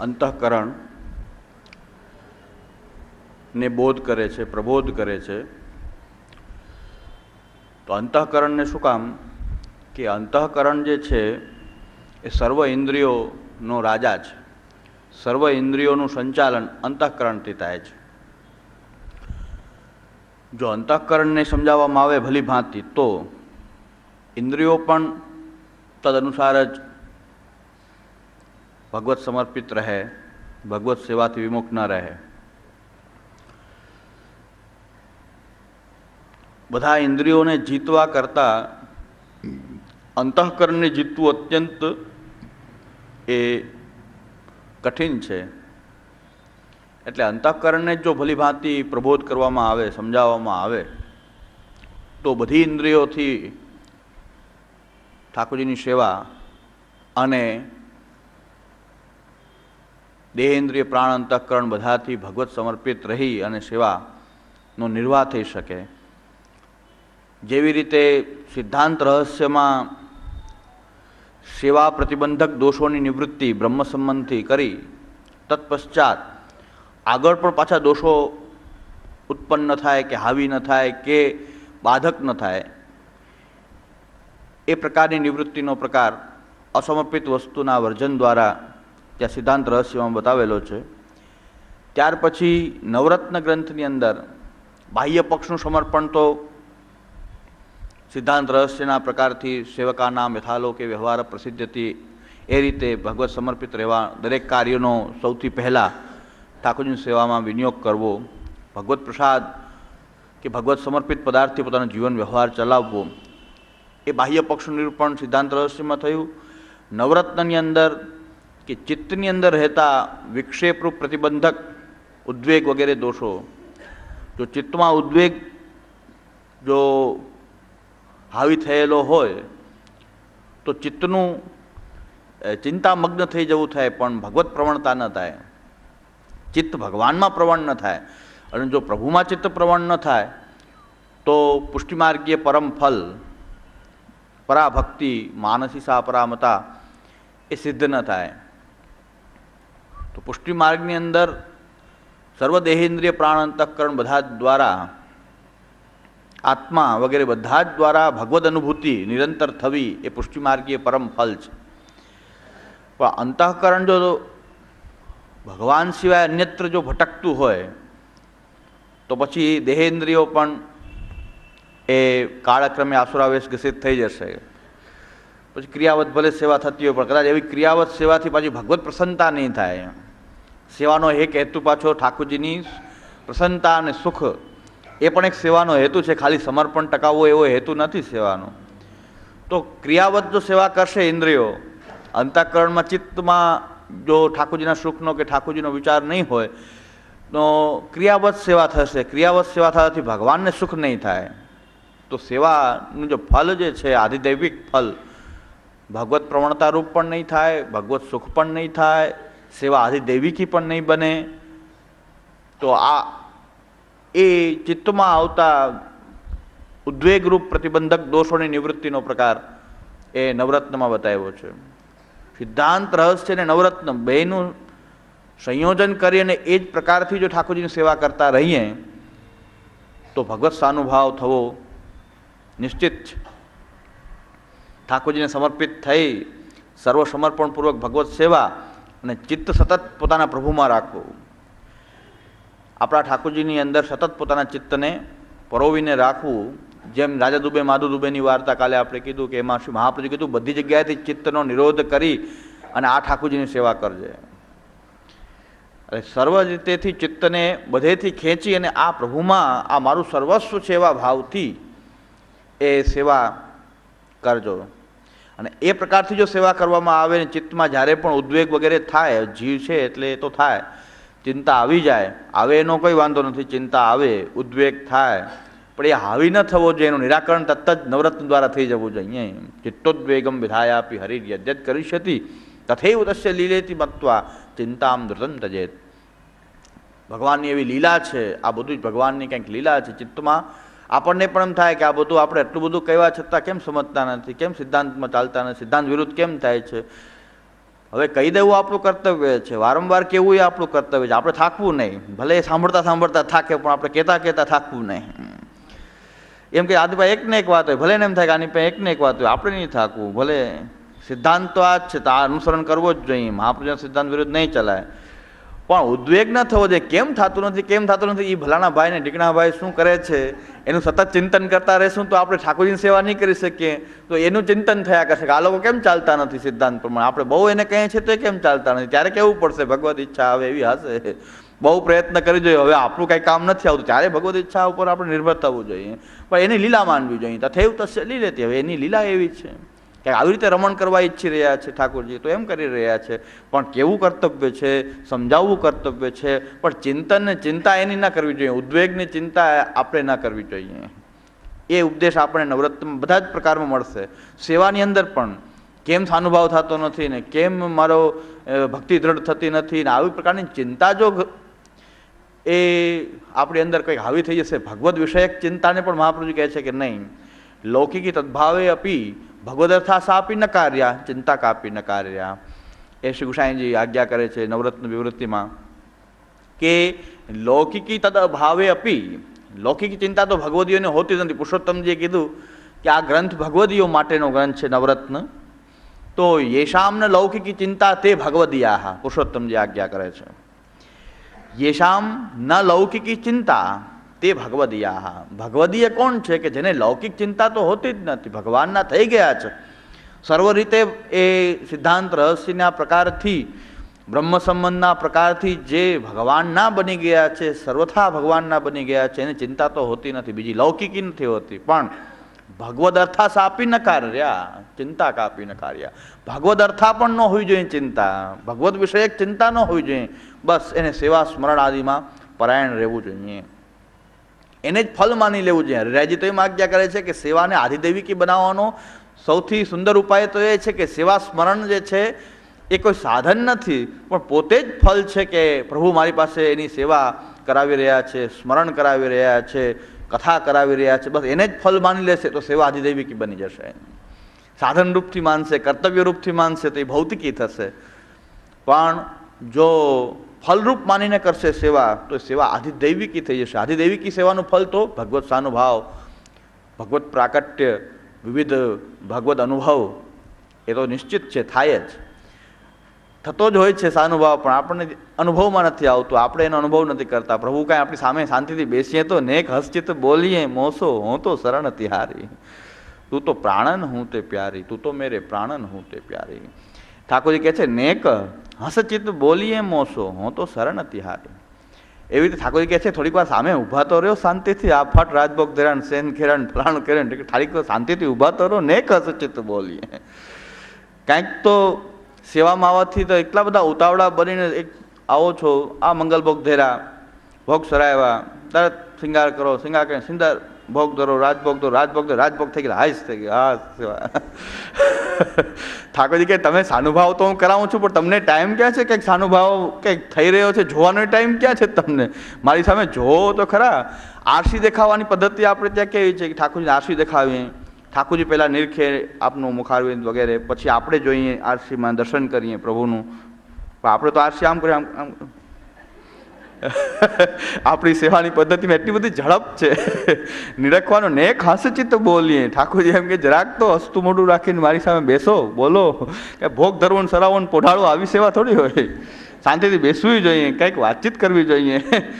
અંતઃકરણ ને બોધ કરે છે, પ્રબોધ કરે છે. તો અંતઃકરણને શું કામ? કે અંતઃકરણ જે છે, એ સર્વ ઇન્દ્રિયોનો રાજા છે. સર્વ ઇન્દ્રિયોનું સંચાલન અંતઃકરણથી થાય છે. જો અંતઃકરણને સમજાવવામાં આવે ભલી ભાંતિ, તો ઇન્દ્રિયો પણ તદનુસાર જ ભગવત સમર્પિત રહે, ભગવત સેવાથી વિમુખ ન રહે. બધા ઇન્દ્રિયોને જીતવા કરતાં અંતઃકરણને જીતવું અત્યંત એ કઠિન છે. એટલે અંતઃકરણને જો ભલીભાંતિ પ્રબોધ કરવામાં આવે, સમજાવવામાં આવે, તો બધી ઇન્દ્રિયોથી ઠાકોરજીની સેવા અને દેહેન્દ્રિય પ્રાણ અંતઃકરણ બધાથી ભગવત સમર્પિત રહી અને સેવાનો નિર્વાહ થઈ શકે. જેવી રીતે સિદ્ધાંત રહસ્યમાં સેવા પ્રતિબંધક દોષોની નિવૃત્તિ બ્રહ્મ સંબંધથી કરી, તત્પશ્ચાત આગળ પણ પાછા દોષો ઉત્પન્ન થાય કે હાવી ન થાય કે બાધક ન થાય, એ પ્રકારની નિવૃત્તિનો પ્રકાર અસમર્પિત વસ્તુના વર્જન દ્વારા ત્યાં સિદ્ધાંત રહસ્યમાં બતાવેલો છે. ત્યાર પછી નવરત્ન ગ્રંથની અંદર બાહ્ય પક્ષનું સમર્પણ તો સિદ્ધાંત રહસ્યના પ્રકારથી સેવકાનામ યથાલોકે વ્યવહાર પ્રસિદ્ધથી એ રીતે ભગવત સમર્પિત રહેવા દરેક કાર્યનો સૌથી પહેલાં ઠાકોરજીની સેવામાં વિનિયોગ કરવો, ભગવત પ્રસાદ કે ભગવત સમર્પિત પદાર્થથી પોતાનો જીવન વ્યવહાર ચલાવવો, એ બાહ્ય પક્ષનું નિરૂપણ સિદ્ધાંત રહસ્યમાં થયું. નવરત્નની અંદર કે ચિત્તની અંદર રહેતા વિક્ષેપરૂપ પ્રતિબંધક ઉદ્વેગ વગેરે દોષો, જો ચિત્તમાં ઉદ્વેગ જો હાવી થયેલો હોય, તો ચિત્તનું ચિંતામગ્ન થઈ જવું થાય, પણ ભગવત પ્રવણતા ન થાય. ચિત્ત ભગવાનમાં પ્રવણ ન થાય. અને જો પ્રભુમાં ચિત્ત પ્રવણ ન થાય, તો પુષ્ટિમાર્ગીય પરમ ફલ, પરાભક્તિ માનસી સા પરામતા, એ સિદ્ધ ન થાય. તો પુષ્ટિ માર્ગની અંદર સર્વદેહેન્દ્રિય પ્રાણ અંતઃકરણ બધા જ દ્વારા આત્મા વગેરે બધા જ દ્વારા ભગવદ અનુભૂતિ નિરંતર થવી એ પુષ્ટિ માર્ગીય પરમ ફલ છે. પણ અંતઃકરણ જો ભગવાન સિવાય અન્યત્ર જો ભટકતું હોય, તો પછી દેહેન્દ્રિયો પણ એ કાળક્રમે આસુરાવેશ ઘસિત થઈ જશે. પછી ક્રિયાવત ભલે સેવા થતી હોય, પણ કદાચ એવી ક્રિયાવત સેવાથી પાછી ભગવત પ્રસન્નતા નહીં થાય. સેવાનો એક હેતુ પાછો ઠાકોરજીની પ્રસન્નતા અને સુખ. એ પણ એક સેવાનો હેતુ છે. ખાલી સમર્પણ ટકાવવો એવો હેતુ નથી સેવાનો. તો ક્રિયાવત જો સેવા કરશે ઇન્દ્રિયો, અંતઃકરણમાં ચિત્તમાં જો ઠાકોરજીના સુખનો કે ઠાકોરજીનો વિચાર નહીં હોય, તો ક્રિયાવત સેવા થશે. ક્રિયાવત સેવા થવાથી ભગવાનને સુખ નહીં થાય. તો સેવાનું જો ફલ જે છે, આધિદૈવિક ફલ ભગવત પ્રવણતા રૂપ પણ નહીં થાય, ભગવત સુખ પણ નહીં થાય સેવા આધિદૈવિકી પણ નહીં બને, તો આ એ ચિત્તમાં આવતા ઉદ્વેગરૂપ પ્રતિબંધક દોષોની નિવૃત્તિનો પ્રકાર એ નવરત્નમાં બતાવ્યો છે. સિદ્ધાંત રહસ્ય અને નવરત્ન બેનું સંયોજન કરી અને એ જ પ્રકારથી જો ઠાકોરજીની સેવા કરતા રહીએ, તો ભગવત સાનુભાવ થવો નિશ્ચિત છે. ઠાકોરજીને સમર્પિત થઈ સર્વસમર્પણપૂર્વક ભગવત સેવા અને ચિત્ત સતત પોતાના પ્રભુમાં રાખવું. આપણા ઠાકોરજીની અંદર સતત પોતાના ચિત્તને પરોવીને રાખવું. જેમ રાજા દુબે, માધુ દુબેની વાર્તા કાલે આપણે કીધું કે એમાં મહાપ્રભુ કીધું, બધી જગ્યાએથી ચિત્તનો નિરોધ કરી અને આ ઠાકોરજીની સેવા કરજે. એટલે સર્વ રીતેથી ચિત્તને બધેથી ખેંચી અને આ પ્રભુમાં આ મારું સર્વસ્વ સેવા ભાવથી એ સેવા કરજો. અને એ પ્રકારથી જો સેવા કરવામાં આવે ને ચિત્તમાં જ્યારે પણ ઉદ્વેગ વગેરે થાય, જીવ છે એટલે એ તો થાય, ચિંતા આવી જાય, આવે એનો કોઈ વાંધો નથી, ચિંતા આવે, ઉદ્વેગ થાય, પણ એ હાવી ન થવો જોઈએ, એનું નિરાકરણ તત્ત જ નવરત્ન દ્વારા થઈ જવું જોઈએ ચિત્તોદ્વેગમ વિધાયાપી હરિ યજ્ઞ કરીષ્યતિ, તથૈવ તસ્ય લીલેતી મત્વા, ચિંતામ ધૃતમ તજેત. ભગવાનની એવી લીલા છે, આ બધું જ ભગવાનની કંઈક લીલા છે ચિત્તમાં આપણને પણ એમ થાય કે આ બધું આપણે એટલું બધું કહેવા છતાં કેમ સમજતા નથી? કેમ સિદ્ધાંતમાં ચાલતા નથી? સિદ્ધાંત વિરુદ્ધ કેમ થાય છે? હવે કહી દેવું આપણું કર્તવ્ય છે. વારંવાર કેવું એ આપણું કર્તવ્ય છે. આપણે થાકવું નહીં. ભલે સાંભળતા સાંભળતા થાકે, પણ આપણે કહેતા કહેતા થાકવું નહીં. એમ કે પાસે એક ને એક વાત હોય. ભલે ને એમ થાય કે આની પાસે એક ને એક વાત હોય. આપણે નહીં થાકવું. ભલે સિદ્ધાંત તો આ જ છે, તો આ અનુસરણ કરવો જ જોઈએ મહાપ્રજા સિદ્ધાંત વિરુદ્ધ નહીં ચલાય. પણ ઉદ્વેગ ન થવો જોઈએ. કેમ થતું નથી? કેમ થતું નથી? એ ભલાના ભાઈને ઢીકણા ભાઈ શું કરે છે? એનું સતત ચિંતન કરતા રહેશું તો આપણે ઠાકોરજીની સેવા નહીં કરી શકીએ. તો એનું ચિંતન થયા કરશે કે આ લોકો કેમ ચાલતા નથી સિદ્ધાંત પ્રમાણે? આપણે બહુ એને કહીએ છીએ તો એ કેમ ચાલતા નથી? ત્યારે કેવું પડશે? ભગવત ઈચ્છા આવે એવી હશે. બહુ પ્રયત્ન કરી જોઈએ. હવે આપણું કાંઈ કામ નથી આવતું. ત્યારે ભગવત ઈચ્છા ઉપર આપણે નિર્ભર થવું જોઈએ. પણ એની લીલા માનવી જોઈએ. તથેવ તસ્ય લીલેતી હવે એની લીલા એવી છે. કે આવી રીતે રમણ કરવા ઈચ્છી રહ્યા છે ઠાકોરજી, તો એમ કરી રહ્યા છે. પણ કેવું કર્તવ્ય છે? સમજાવવું કર્તવ્ય છે? પણ ચિંતનને ચિંતા એની ના કરવી જોઈએ. ઉદ્વેગની ચિંતા આપણે ના કરવી જોઈએ. એ ઉપદેશ આપણે નવરત્નમાં બધા જ પ્રકારમાં મળશે. સેવાની અંદર પણ કેમ સાનુભાવ થતો નથી ને કેમ મારો ભક્તિ દ્રઢ થતી નથી ને આવી પ્રકારની ચિંતા જો એ આપણી અંદર કંઈક હાવી થઈ જશે. ભગવદ્ વિષયક ચિંતાને પણ મહાપ્રભુ કહે છે કે નહીં, લૌકિકી તદ્ભાવે અપી ભગવદર્થા સાપી ન કાર્યા, ચિંતા કાપી ન કાર્યા. એ શ્રી ગુસાઈજી આજ્ઞા કરે છે નવરત્ન વિવૃત્તિમાં કે લૌકિકી તદ અભાવે અપી. લૌકિક ચિંતા તો ભગવદીઓને હોતી જ નથી. પુરુષોત્તમજીએ કીધું કે આ ગ્રંથ ભગવદીઓ માટેનો ગ્રંથ છે નવરત્ન. તો યેશામને લૌકિકી ચિંતા તે ભગવદીયા પુરુષોત્તમજી આજ્ઞા કરે છે. યેશામ ન લૌકિકી ચિંતા તે ભગવદીયા. ભગવદીય કોણ છે કે જેને લૌકિક ચિંતા તો હોતી જ નથી, ભગવાનના થઈ ગયા છે. સર્વ રીતે એ સિદ્ધાંત રહસ્યના પ્રકારથી બ્રહ્મ સંબંધના પ્રકારથી જે ભગવાનના બની ગયા છે, સર્વથા ભગવાનના બની ગયા છે, એને ચિંતા તો હોતી નથી, બીજી લૌકિકી નથી હોતી. પણ ભગવદ અર્થા સાપી ન કાર્યા, ચિંતા કાપી ન કાર્યા. ભગવદ અર્થા પણ ન હોવી જોઈએ ચિંતા. ભગવદ વિષયક ચિંતા ન હોવી જોઈએ. બસ એને સેવા સ્મરણ આદિમાં પરાયણ રહેવું જોઈએ. એને જ ફલ માની લેવું જોઈએ. હરિરાજી તો એમ આજ્ઞા કરે છે કે સેવાને આધિદેવિકી બનાવવાનો. સૌથી સુંદર ઉપાય તો એ છે કે સેવા સ્મરણ જે છે, એ કોઈ સાધન નથી, પણ પોતે જ ફલ છે કે પ્રભુ મારી પાસે એની સેવા કરાવી રહ્યા છે, સ્મરણ કરાવી રહ્યા છે, કથા કરાવી રહ્યા છે, બસ એને જ ફલ માની લેશે તો સેવા આધિદૈવિકી બની જશે. સાધન રૂપથી માનશે, કર્તવ્ય રૂપથી માનશે તો એ ભૌતિકી થશે. પણ જો ફલરૂપ માનીને કરશે સેવા, તો સેવા આધિદૈવિકી થઈ જશે. આધિદૈવિકી સેવાનું ફલ તો ભગવત સાનુભાવ, ભગવત પ્રાકટ્ય, વિવિધ ભગવત અનુભવ, એ તો નિશ્ચિત છે, થાય જ. થતો જ હોય છે સાનુભાવ, પણ આપણને અનુભવમાં નથી આવતું. આપણે એનો અનુભવ નથી કરતા. પ્રભુ કાંઈ આપણી સામે શાંતિથી બેસીએ તો નેક હસચિત બોલીએ, મોસો, હું તો શરણ તિહારી. તું તો પ્રાણન, હું તે પ્યારી. તું તો મેરે પ્રાણન, હું તે પ્યારી. ઠાકોરજી કહે છે, નેક હસચિત બોલીએ મોસો, હું તો શરણ તિહારી એવી રીતે ઠાકોરજી કહે છે, થોડીક વાર સામે ઊભા તો રહ્યો શાંતિથી, આ ફટ રાજભોગ ધેરાણ, સેન ખેરાણ ફલાણ ખેરાણ થોડીક વાર શાંતિથી ઊભા તો રહ્યો, નેક હસચિત બોલીએ. કાંઈક તો સેવામાં આવવાથી તો એટલા બધા ઉતાવળા બનીને એક, આવો છો, આ મંગલભોગ ધેરા, ભોગ સરાવ્યા તરત શિંગાર કરો, શિંગાર કરીને સિંગાર ભોગ ધરો, રાજભોગ ધરો રાજભોગ ધરો, રાજભોગ થઈ ગયા હાઈશ થઈ ગયા હા ઠાકોરજી કે તમે સાનુભાવ તો હું કરાવું છું, પણ તમને ટાઈમ ક્યાં છે? કંઈક સાનુભાવ કંઈક થઈ રહ્યો છે, જોવાનો ટાઈમ ક્યાં છે તમને? મારી સામે જોવો તો ખરા. આરસી દેખાવાની પદ્ધતિ આપણે ત્યાં કેવી છે? કે ઠાકોરજીને આરસી દેખાવીએ. ઠાકોરજી પહેલાં નિરખે આપનું મુખારવિંદ વગેરે, પછી આપણે જોઈએ આરસીમાં દર્શન કરીએ પ્રભુનું. આપણે તો આરસી આમ કરીએ, આમ આમ આપણી સેવાની પદ્ધતિમાં એટલી બધી ઝડપ છે. નિરખવાનો ને ખાસચિત બોલીએ. ઠાકોરજી એમ કે, જરાક તો હસતું મોઢું રાખીને મારી સામે બેસો, બોલો. કે ભોગ ધરવો ને સરાવો ને પોઢાડો આવી સેવા થોડી હોય. શાંતિથી બેસવું જોઈએ, કંઈક વાતચીત કરવી જોઈએ.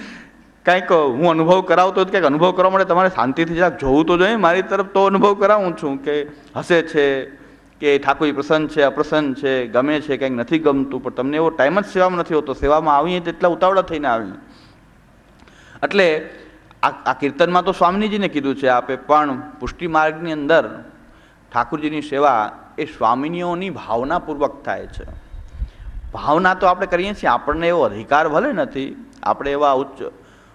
કંઈક હું અનુભવ કરાવતો કંઈક અનુભવ કરવા માટે તમારે શાંતિથી જરાક જોવું તો જોઈએ. મારી તરફ તો અનુભવ કરાવું છું કે હસે છે. કે ઠાકોરજી પ્રસન્ન છે, અપ્રસન્ન છે, ગમે છે, કંઈક નથી ગમતું, પણ તમને એવો ટાઈમ જ સેવામાં નથી હોતો. સેવામાં આવીએ તેટલા ઉતાવળા થઈને આવીએ. એટલે આ કીર્તનમાં તો સ્વામિનીજીને કીધું છે આપે, પણ પુષ્ટિ માર્ગની અંદર ઠાકુરજીની સેવા એ સ્વામિનીઓની ભાવનાપૂર્વક થાય છે. ભાવના તો આપણે કરીએ છીએ, આપણને એવો અધિકાર ભલે નથી, આપણે એવા ઉચ્ચ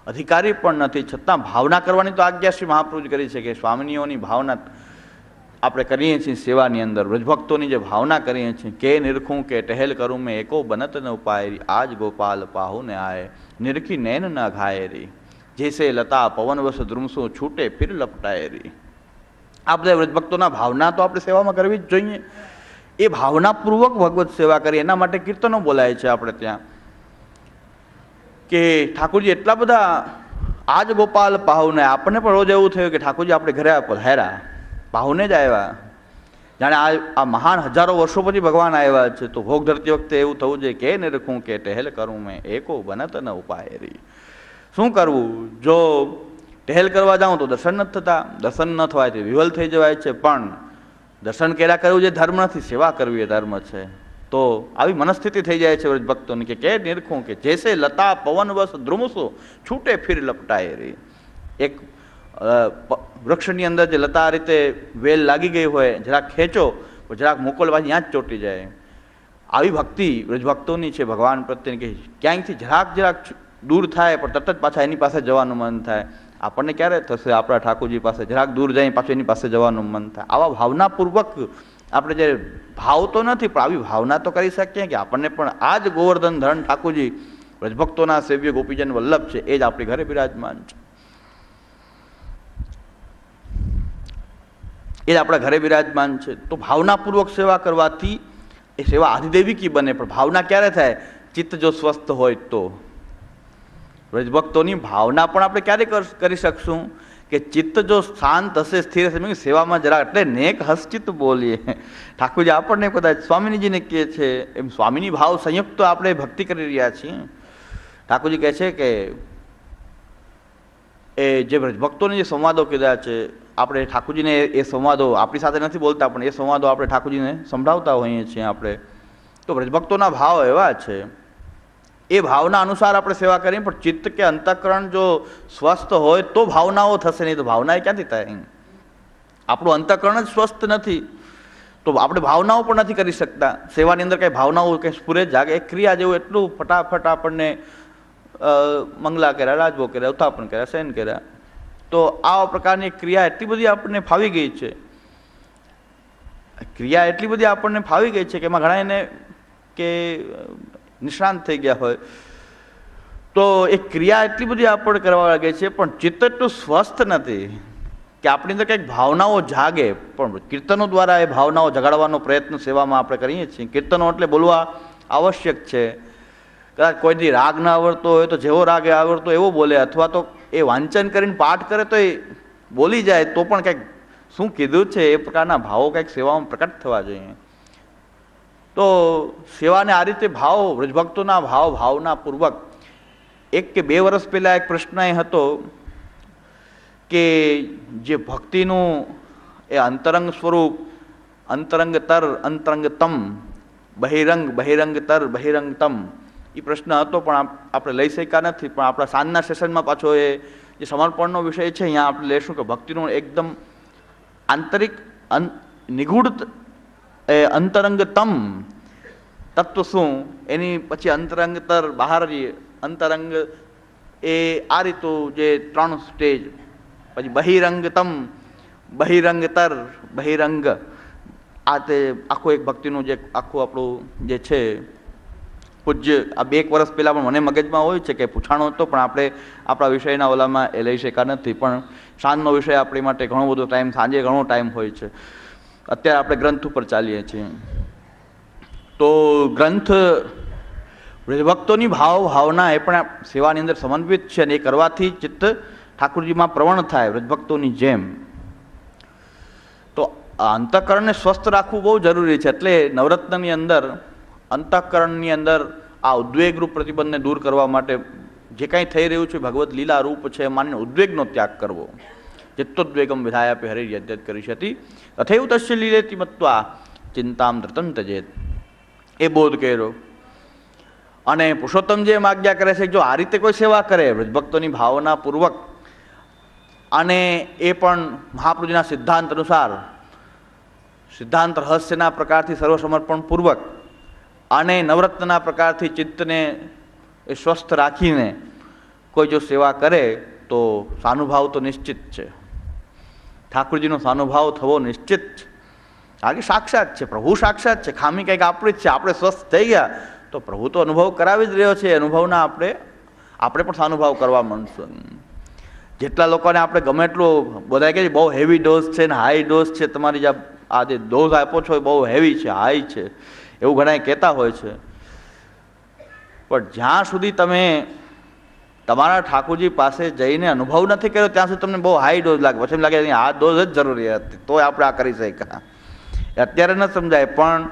અધિકારી પણ નથી, છતાં ભાવના કરવાની તો આજ્ઞા શ્રી મહાપ્રભુજી કરી છે કે સ્વામિનીઓની ભાવના આપણે કરીએ છીએ સેવાની અંદર, વ્રજભક્તોની જે ભાવના કરીએ છીએ, કે નિરખું કે ટહેલ કરું મેં એકો બનત ન ઉપાય આજ ગોપાલ પાહુ ને આય, નિરખી નૈન ન ઘાય રી જેસે લતા પવનવશ ધ્રુમસો છૂટે ફિર લપટાય રી. આ બધા વ્રજભક્તોના ભાવના તો આપણે સેવામાં કરવી જ જોઈએ. એ ભાવનાપૂર્વક ભગવત સેવા કરી એના માટે કીર્તનો બોલાય છે આપણે ત્યાં. કે ઠાકોરજી, એટલા બધા આજ ગોપાલ પાહુને આપણને પણ રોજ એવું થયું કે ઠાકોરજી, આપણે ઘરે પધાર્યા પાહુને જ આવ્યા. જાણે આ આ મહાન હજારો વર્ષો પછી ભગવાન આવ્યા છે. તો ભોગ ધરતી વખતે એવું થવું જોઈએ કે ને રખું, કે ટહેલ કરું મેં. એકો બનત ન ઉપાય રી. શું કરવું? જો ટહેલ કરવા જાઉં તો દર્શન નથી થતા. દર્શન ન થવાય તે વિવલ થઈ જવાય છે. પણ દર્શન કર્યા કરવું જે ધર્મ નથી, સેવા કરવી એ ધર્મ છે. તો આવી મનસ્થિતિ થઈ જાય છે ભક્તોની કે કે નિરખું, કે જેસે લતા પવન વસ ધ્રુમસો, છૂટે ફીર લપટાય રે. એક વૃક્ષની અંદર જે લતા રીતે વેલ લાગી ગઈ હોય, જરાક ખેંચો તો જરાક મોકલવા ત્યાં જ ચોંટી જાય. આવી ભક્તિ વ્રજભક્તોની છે, ભગવાન પ્રત્યેની કે ક્યાંયથી જરાક જરાક દૂર થાય, પણ તરત જ પાછા એની પાસે જવાનું મન થાય. આપણને ક્યારે થશે? આપણા ઠાકોરજી પાસે જરાક દૂર જાય પાછું એની પાસે જવાનું મન થાય. આવા ભાવનાપૂર્વક આપણે જે ભાવ તો નથી, પણ આવી ભાવના તો કરી શકીએ કે આપણને પણ આ જ ગોવર્ધન ધરણ ઠાકોરજી વ્રજભક્તોના સેવ્ય ગોપીજન વલ્લભ છે, એ જ આપણી ઘરે બિરાજમાન છે. એ જ આપણા ઘરે બિરાજમાન છે. તો ભાવનાપૂર્વક સેવા કરવાથી એ સેવા આધિદેવિકી બને, પણ ભાવના ક્યારે થાય? ચિત્ત જો સ્વસ્થ હોય તો. વ્રજભક્તોની ભાવના પણ આપણે ક્યારે કર- શકશું? કે ચિત્ત જો શાંત હશે, સ્થિર હશે સેવામાં જરા એટલે નેક હસચિત્ત બોલીએ. ઠાકોરજી આપણને કદાચ સ્વામીજીને કહે છે, એમ સ્વામીની ભાવ સંયુક્ત આપણે ભક્તિ કરી રહ્યા છીએ. ઠાકોરજી કહે છે કે, એ જે ભક્તોને જે સંવાદો કીધા છે આપણે ઠાકોરજીને એ- એ સંવાદો આપણી સાથે નથી બોલતા, પણ એ સંવાદો આપણે ઠાકોરજીને સંભળાવતા હોઈએ છીએ આપણે. તો વ્રજભક્તોના ભાવ એવા છે. એ ભાવના અનુસાર આપણે સેવા કરીએ, પણ ચિત્ત કે અંતઃકરણ જો સ્વસ્થ હોય તો ભાવનાઓ થશે નહીં, તો ભાવના એ ક્યાંથી થાય આપણું અંતઃકરણ જ સ્વસ્થ નથી. તો આપણે ભાવનાઓ પણ નથી કરી શકતા. સેવાની અંદર કંઈ ભાવનાઓ કંઈ સ્ફુરે જાગે. એક ક્રિયા જેવું એટલું ફટાફટ આપણને મંગલા કર્યા રાજભો કર્યા, ઉત્થાપન કર્યા સૈન કર્યા. તો આવા પ્રકારની ક્રિયા એટલી બધી આપણને ફાવી ગઈ છે. ક્રિયા એટલી બધી આપણને ફાવી ગઈ છે કે એમાં ઘણા એને કે નિષ્ણાંત થઈ ગયા હોય. તો એ ક્રિયા એટલી બધી આપણે કરવા લાગે છે, પણ ચિત્ત એટલું સ્વસ્થ નથી કે આપણી અંદર કંઈક ભાવનાઓ જાગે. પણ કીર્તનો દ્વારા એ ભાવનાઓ જગાડવાનો પ્રયત્ન સેવામાં આપણે કરીએ છીએ. કીર્તનો એટલે બોલવા આવશ્યક છે. કદાચ કોઈ દી રાગ ના આવડતો હોય તો જેવો રાગ આવડતો એવો બોલે, અથવા તો એ વાંચન કરીને પાઠ કરે તો એ બોલી જાય, તો પણ કંઈક શું કીધું છે એ પ્રકારના ભાવો કંઈક સેવામાં પ્રકટ થવા જોઈએ. તો સેવાને આ રીતે ભાવ, વ્રજભક્તોના ભાવ, ભાવના પૂર્વક એક કે બે વર્ષ પહેલાં એક પ્રશ્ન એ હતો કે જે ભક્તિનું એ અંતરંગ સ્વરૂપ અંતરંગતર અંતરંગતમ બહિરંગ બહિરંગતર બહિરંગતમ એ પ્રશ્ન હતો, પણ આપણે લઈ શક્યા નથી. પણ આપણા સાંજના સેશનમાં પાછો એ જે સમર્પણનો વિષય છે, અહીંયા આપણે લઈશું કે ભક્તિનું એકદમ આંતરિક નિગૂઢ એ અંતરંગતમ તત્વ શું? એની પછી અંતરંગતર બહાર અંતરંગ એ આ રીતો જે ત્રણ સ્ટેજ. પછી બહિરંગતમ, બહિરંગતર, બહિરંગ. આ તે આખું એક ભક્તિનું જે આખું આપણું જે છે પૂજ્ય, આ બે એક વર્ષ પહેલાં પણ મને મગજમાં હોય છે કે પૂછાણો હતો, પણ આપણે આપણા વિષયના ઓલામાં એ લઈ શક્યા નથી. પણ સાંજનો વિષય આપણી માટે ઘણો બધો ટાઈમ સાંજે ઘણો ટાઈમ હોય છે. અત્યારે આપણે ગ્રંથ ઉપર ચાલીએ છીએ. તો ગ્રંથ, ભક્તોની ભાવ, ભાવના એ પણ સેવાની અંદર સમન્વિત છે અને એ કરવાથી ચિત્ત ઠાકુરજીમાં પ્રવણ થાય વ્રજભક્તોની જેમ. તો અંતઃકરણને સ્વસ્થ રાખવું બહુ જરૂરી છે. એટલે નવરત્નની અંદર અંતઃકરણની અંદર આ ઉદ્વેગરૂપ પ્રતિબંધને દૂર કરવા માટે જે કાંઈ થઈ રહ્યું છે, ભગવત લીલા રૂપ છે માન્ય ઉદ્વેગનો ત્યાગ કરવો. ચિત્તોદ્વેગમ વિધાયાપે હરિ યદ્યત કરી હતી તથૈવ તસ્ય લીલેતી મત્વા ચિંતામ ધૃતમ તજેત. એ બોધ કર્યો. અને પુરુષોત્તમ જે આજ્ઞા કરે છે જો આ રીતે કોઈ સેવા કરે, વ્રજભક્તોની ભાવનાપૂર્વક, અને એ પણ મહાપ્રભુજીના સિદ્ધાંત અનુસાર, સિદ્ધાંત રહસ્યના પ્રકારથી સર્વસમર્પણ અને નવરત્નના પ્રકારથી ચિત્તને એ સ્વસ્થ રાખીને કોઈ જો સેવા કરે તો સાનુભાવ તો નિશ્ચિત છે. ઠાકુરજીનો સાનુભાવ થવો નિશ્ચિત છે. કારણ કે સાક્ષાત છે, પ્રભુ સાક્ષાત છે, ખામી કંઈક આપણી જ છે, આપણે સ્વસ્થ થઈ ગયા, તો પ્રભુ તો અનુભવ કરાવી જ રહ્યો છે અનુભવના આપણે આપણે પણ સાનુભાવ કરવા માંડશું જેટલા લોકોને આપણે ગમે એટલું બધા કે બહુ હેવી ડોઝ છે ને હાઈ ડોઝ છે, તમારી જે આ જે ડોઝ આપ્યો છો એ બહુ હેવી છે હાઈ છે. એવું ઘણા કહેતા હોય છે. પણ જ્યાં સુધી તમે તમારા ઠાકોરજી પાસે જઈને અનુભવ નથી કર્યો, ત્યાં સુધી તમને બહુ હાઈ ડોઝ લાગે. પછી એમ લાગે આ ડોઝ જ જરૂરી હતી તો આપણે આ કરી શક્યા. અત્યારે ન સમજાય, પણ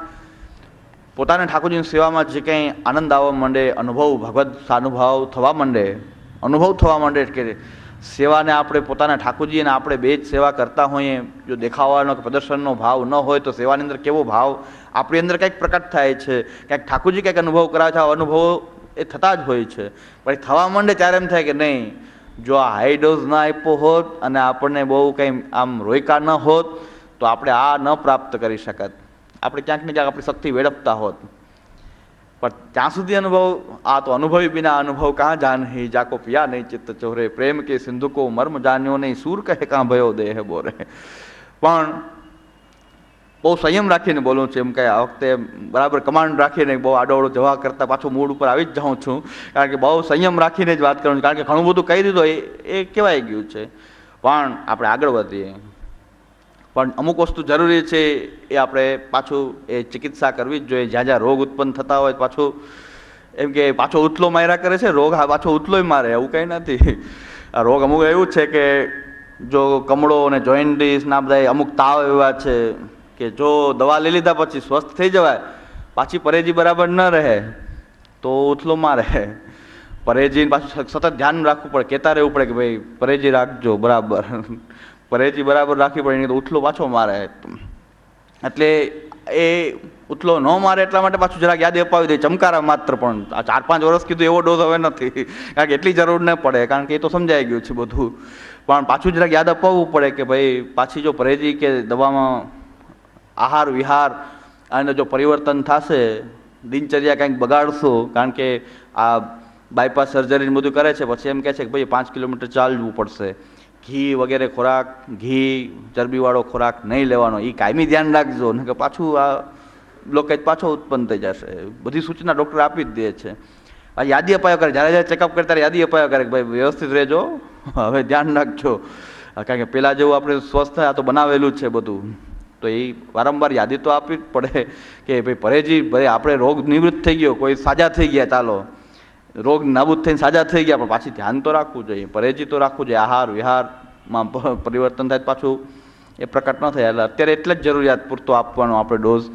પોતાના ઠાકોરજીની સેવામાં જે કંઈ આનંદ આવવા માંડે, અનુભવ ભગવત સાનુભાવ થવા માંડે, અનુભવ થવા માંડે કે સેવાને આપણે પોતાના ઠાકોરજી અને આપણે બે જ સેવા કરતા હોઈએ, જો દેખાવાનો કે પ્રદર્શનનો ભાવ ન હોય તો સેવાની અંદર કેવો ભાવ? આપણી અંદર કંઈક પ્રકટ થાય છે, ક્યાંક ઠાકોરજી કંઈક અનુભવ કરાવે છે અનુભવો એ થતા જ હોય છે. પણ થવા માંડે ત્યારે એમ થાય કે નહીં, જો આ હાઈ ડોઝ ના આપ્યો હોત અને આપણને બહુ કંઈ આમ રોયકા ન હોત, તો આપણે આ ન પ્રાપ્ત કરી શકત. આપણે ક્યાંક ને ક્યાંક આપણી શક્તિ વેડપતા હોત. પણ ત્યાં સુધી અનુભવ, આ તો અનુભવી બિના અનુભવ કાં જાન હી જાકો પિયા નહીં ચિત્ત ચોરે પ્રેમ કે સિંધુ કો મર્મ જાન્યો નહીં. સૂર કહે કાં ભયો દેહ બોરે. પણ બહુ સંયમ રાખીને બોલું છું એમ કે આ વખતે બરાબર કમાન્ડ રાખીને બહુ આડોડો જવા કરતાં પાછો મૂડ ઉપર આવી જ જાઉં છું. કારણ કે બહુ સંયમ રાખીને જ વાત કરું છું. કારણ કે ઘણું બધું કહી દીધું એ એ કહેવાય ગયું છે. પણ આપણે આગળ વધીએ. પણ અમુક વસ્તુ જરૂરી છે એ આપણે પાછું એ ચિકિત્સા કરવી જ જોઈએ. જ્યાં જ્યાં રોગ ઉત્પન્ન થતા હોય પાછું, એમ કે પાછો ઉથલો માર્યા કરે છે, રોગ હા, પાછો ઉથલોય મારે, એવું કંઈ નથી. આ રોગ અમુક એવું છે કે જો કમળો અને જોઈન્ટિસ ના બધા અમુક તાવ એવા છે કે જો દવા લઈ લીધા પછી સ્વસ્થ થઈ જવાય, પાછી પરેજી બરાબર ન રહે, તો ઉથલો મારે. પરેજી પાછું સતત ધ્યાન રાખવું પડે કહેતા રહેવું પડે કે ભાઈ પરેજી રાખજો, બરાબર. પરેજી બરાબર રાખવી પડે નહીં તો ઉથલો પાછો મારે. એટલે એ ઉથલો ન મારે એટલા માટે પાછું જરાક યાદ અપાવી દે. ચમકારા માત્ર પણ. આ ચાર પાંચ વર્ષ કીધું એવો ડોઝ હવે નથી. કારણ કે એટલી જરૂર ન પડે. કારણ કે એ તો સમજાઈ ગયું છે બધું. પણ પાછું જરાક યાદ અપાવવું પડે કે ભાઈ, પાછી જો પરેજી કે દવામાં આહાર, વિહાર અને જો પરિવર્તન થશે, દિનચર્યા કંઈક બગાડશો, કારણ કે આ બાયપાસ સર્જરીને બધું કરે છે. પછી એમ કહે છે કે ભાઈ, પાંચ કિલોમીટર ચાલવું પડશે. ઘી વગેરે ખોરાક, ઘી, ચરબીવાળો ખોરાક નહીં લેવાનો એ કાયમી ધ્યાન રાખજો. ને કે પાછું આ લોકો પાછો ઉત્પન્ન થઈ જશે. બધી સૂચના ડૉક્ટર આપી જ દે છે. આ યાદી અપાયો કરે. જ્યારે જ્યારે ચેકઅપ કરે ત્યારે યાદી અપાયો કરે ભાઈ વ્યવસ્થિત રહેજો. હવે ધ્યાન રાખજો. કારણ કે પહેલાં જેવું આપણે સ્વસ્થ આ તો બનાવેલું જ છે બધું. તો એ વારંવાર યાદી તો આપવી જ પડે કે ભાઈ પરેજી ભાઈ આપણે રોગ નિવૃત્ત થઈ ગયો, કોઈ સાજા થઈ ગયા, ચાલો. રોગ નાબૂદ થઈને સાજા થઈ ગયા, પણ પાછી ધ્યાન તો રાખવું જોઈએ, પરેજી તો રાખવું જોઈએ, આહાર વિહારમાં પરિવર્તન થાય પાછું એ પ્રકટ ન થાય. એટલે અત્યારે એટલે જ જરૂરિયાત પૂરતો આપવાનો આપણે ડોઝ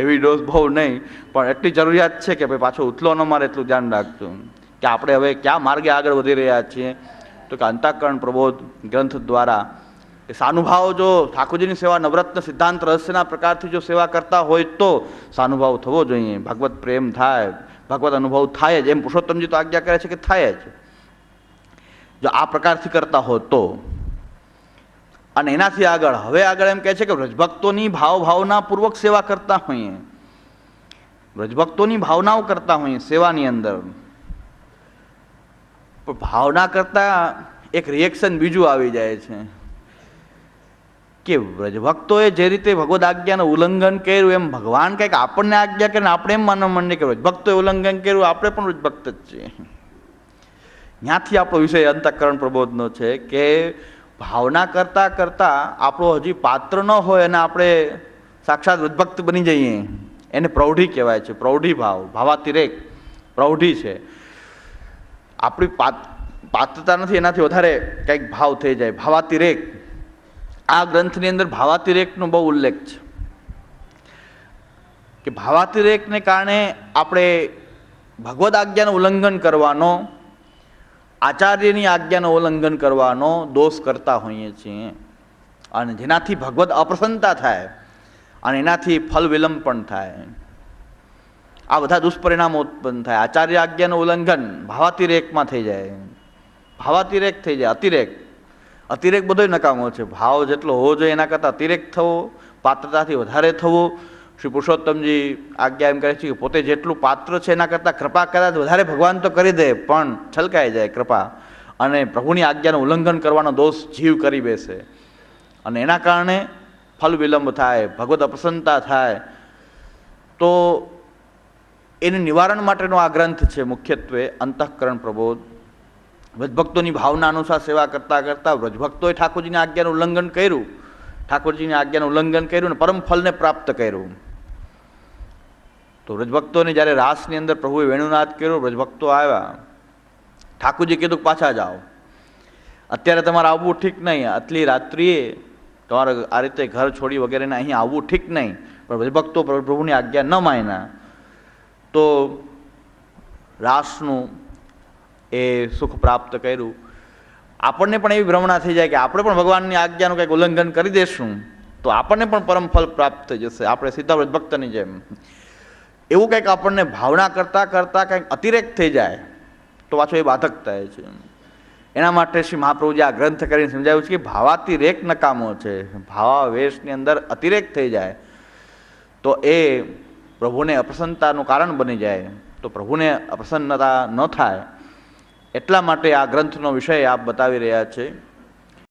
એવી ડોઝ બહુ નહીં, પણ એટલી જરૂરિયાત છે કે ભાઈ પાછો ઉથલો ન મારે એટલું ધ્યાન રાખજો. કે આપણે હવે કયા માર્ગે આગળ વધી રહ્યા છીએ? તો કે અંતાકરણ પ્રબોધ ગ્રંથ દ્વારા કે સાનુભાવ જો ઠાકોરજીની સેવા, નવરત્ન સિદ્ધાંત, રહસ્યના પ્રકારથી જો સેવા કરતા હોય તો સાનુભાવ થવો જોઈએ. ભગવત પ્રેમ થાય ભગવત અનુભવ થાય જ. એમ પુરુષોત્તમજી તો આજ્ઞા કરે છે કે થાય જ. જો આ પ્રકારથી કરતા હો તો. અને એનાથી આગળ, હવે આગળ એમ કહે છે કે વ્રજભક્તોની ભાવ ભાવના પૂર્વક સેવા કરતા હોઈએ. વ્રજભક્તોની ભાવનાઓ કરતા હોઈએ સેવાની અંદર. પણ ભાવના કરતાં એક રિએક્શન બીજું આવી જાય છે. કે વ્રજભક્તોએ જે રીતે ભગવદ આજ્ઞાનું ઉલ્લંઘન કર્યું, એમ ભગવાન કંઈક આપણને આજ્ઞા કરીને આપણે એમ માનવા માંડીએ કે વ્રજભક્તોએ ઉલ્લંઘન કર્યું, આપણે પણ વ્રજભક્ત જ છીએ. ત્યાંથી આપણો વિષય અંતઃકરણ પ્રબોધનો છે કે ભાવના કરતાં કરતાં આપણો હજી પાત્ર ન હોય અને આપણે સાક્ષાત વ્રજભક્ત બની જઈએ. એને પ્રૌઢી કહેવાય છે, પ્રૌઢી ભાવ, ભાવાતિરેક, પ્રૌઢી છે. આપણી પાત- પાત્રતા નથી, એનાથી વધારે કંઈક ભાવ થઈ જાય. ભાવાતિરેક આ ગ્રંથની અંદર ભાવાતિરેકનો બહુ ઉલ્લેખ છે. કે ભાવાતિરેકને કારણે આપણે ભગવદ આજ્ઞાનું ઉલ્લંઘન કરવાનો, આચાર્યની આજ્ઞાનું ઉલ્લંઘન કરવાનો દોષ કરતા હોઈએ છીએ. અને જેનાથી ભગવદ અપ્રસન્નતા થાય અને એનાથી ફલ વિલંબ પણ થાય. આ બધા દુષ્પરિણામો ઉત્પન્ન થાય. આચાર્ય આજ્ઞાનું ઉલ્લંઘન ભાવાતિરેકમાં થઈ જાય. ભાવાતિરેક થઈ જાય, અતિરેક. અતિરેક બધો નકામો છે. ભાવ જેટલો હોવો જોઈએ એના કરતાં અતિરેક થવો, પાત્રતાથી વધારે થવું. શ્રી પુરુષોત્તમજી આજ્ઞા એમ કરે છે કે પોતે જેટલું પાત્ર છે એના કરતાં કૃપા કદાચ વધારે ભગવાન તો કરી દે, પણ છલકાઈ જાય કૃપા. અને પ્રભુની આજ્ઞાનું ઉલ્લંઘન કરવાનો દોષ જીવ કરી બેસે. અને એના કારણે ફલ વિલંબ થાય, ભગવત અપ્રસન્નતા થાય. તો એને નિવારણ માટેનો આ ગ્રંથ છે મુખ્યત્વે અંતઃકરણ પ્રબોધ. વ્રજભક્તોની ભાવના અનુસાર સેવા કરતાં કરતાં વ્રજભક્તોએ ઠાકોરજીની આજ્ઞાનું ઉલ્લંઘન કર્યું. ઠાકોરજીની આજ્ઞાનું ઉલ્લંઘન કર્યું ને પરમ ફલને પ્રાપ્ત કર્યું. તો વ્રજભક્તોને જ્યારે રાસની અંદર પ્રભુએ વેણુનાદ કર્યો, વ્રજભક્તો આવ્યા. ઠાકોરજી કીધું પાછા જાઓ. અત્યારે તમારે આવવું ઠીક નહીં. આટલી રાત્રિએ તમારે આ રીતે ઘર છોડી વગેરેને અહીં આવવું ઠીક નહીં. પણ વ્રજભક્તો પ્રભુની આજ્ઞા ન માન્યા. તો રાસનું એ સુખ પ્રાપ્ત કર્યું. આપણને પણ એવી ભ્રમણા થઈ જાય કે આપણે પણ ભગવાનની આજ્ઞાનું કંઈક ઉલ્લંઘન કરી દેશું, તો આપણને પણ પરમ ફલ પ્રાપ્ત થઈ જશે. આપણે સીધા ભક્તની જેમ. એવું કંઈક આપણને ભાવના કરતાં કરતાં કંઈક અતિરેક થઈ જાય, તો પાછો એ બાધક થાય છે. એના માટે શ્રી મહાપ્રભુજી આ ગ્રંથ કરીને સમજાવ્યું છે કે ભાવાતિરેક નકામો છે. ભાવાવેશની અંદર અતિરેક થઈ જાય, તો એ પ્રભુને અપ્રસન્નતાનું કારણ બની જાય. તો પ્રભુને અપ્રસન્નતા ન થાય એટલા માટે આ ગ્રંથનો વિષય આપ બતાવી રહ્યા છે.